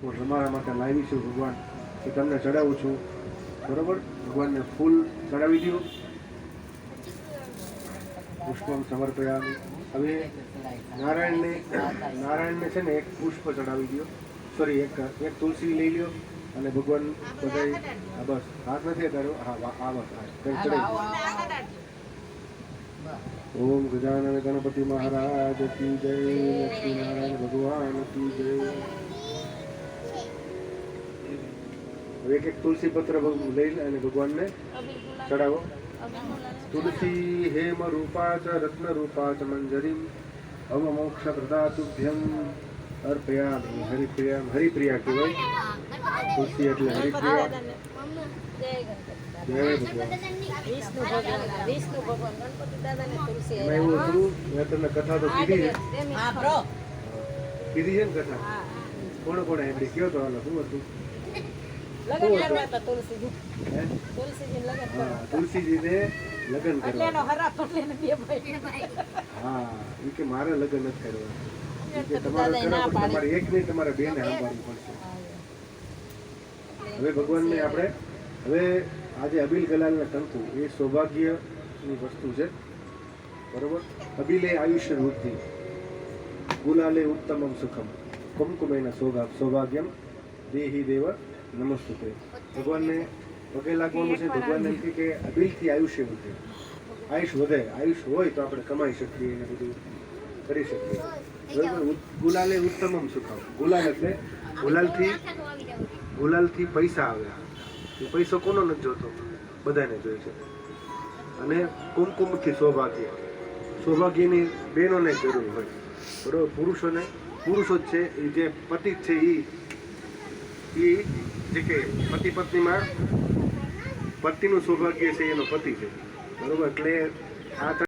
હું તમારા માટે લાવી છું ભગવાન એ તમને ચડાવું છું. બરોબર? ભગવાનને ફૂલ ચડાવી દો પુષ્પમ સમર્પયામિ. હવે નારાયણને નારાયણને છે ને એક પુષ્પ ચડાવી દો. સોરી એક એક તુલસી લઈ લ્યો અને ભગવાન બધા બસ. હાથ નથી કર્યો હા આ બસ ચડાવી. ઓમ ગજાનન ગણપતિ મહારાજ કી જય લક્ષ્મી નારાયણ ભગવાન કી જય. એક એક તુલસી પત્ર ભગ- લઈ અને ભગવાનને ચડાવો. તુલસી હેમ રૂપા ચ રત્ન રૂપા ચ મંજરીમ અમ મોક્ષ પ્રદાતુભ્યમ અર્પયામિ. હરિપ્રિયા હરિપ્રિયા કહેવાય. તુલસી એટલે હરિપ્રિયા. કથા તો કીધી કીધી છે ને કથા? કોણે કોણે? એમડી કયો તો શું હતું? તુલસીજીને લગ્ન એટલે કરવા હા એ કે મારે લગ્ન નથી કરવા. ઈ કે ગણપતિ તમારે ના કરવા પણ તમારે એક નહીં તમારે બેને સાંભળવું પડશે. હવે ભગવાનને આપણે હવે આજે અબિલ ગલાલના કંકુ એ સૌભાગ્યની વસ્તુ છે. બરોબર? અબિલે આયુષ્ય વૃદ્ધિ. ગુલાલે ઉત્તમમ સુખમ. કુમકુમેના સૌભાગ સૌભાગ્યમ. દેહી દેવ નમસ્તુતે ભગવાનને પગે લાગવાનું છે ભગવાન એમ કે અબિલથી આયુષ્ય વધે. આયુષ વધે, આયુષ હોય તો આપણે કમાઈ શકીએ અને બધું કરી શકીએ. બરોબર? ગુલાલે ઉત્તમમ સુખાવ. ગુલાલ એટલે ગુલાલથી ગુલાલથી પૈસા આવ્યા. એ પૈસો કોનો નથી જોતો? બધાને જોઈએ છે. અને કુમકુમથી સૌભાગ્ય. સૌભાગ્યની બહેનોને જરૂર હોય. બરોબર? પુરુષોને, પુરુષો જ છે, એ જે પતિ છે એ એ કે પતિ પત્નીમાં પતિનું સૌભાગ્ય છે એનો પતિ છે. બરોબર? એટલે આ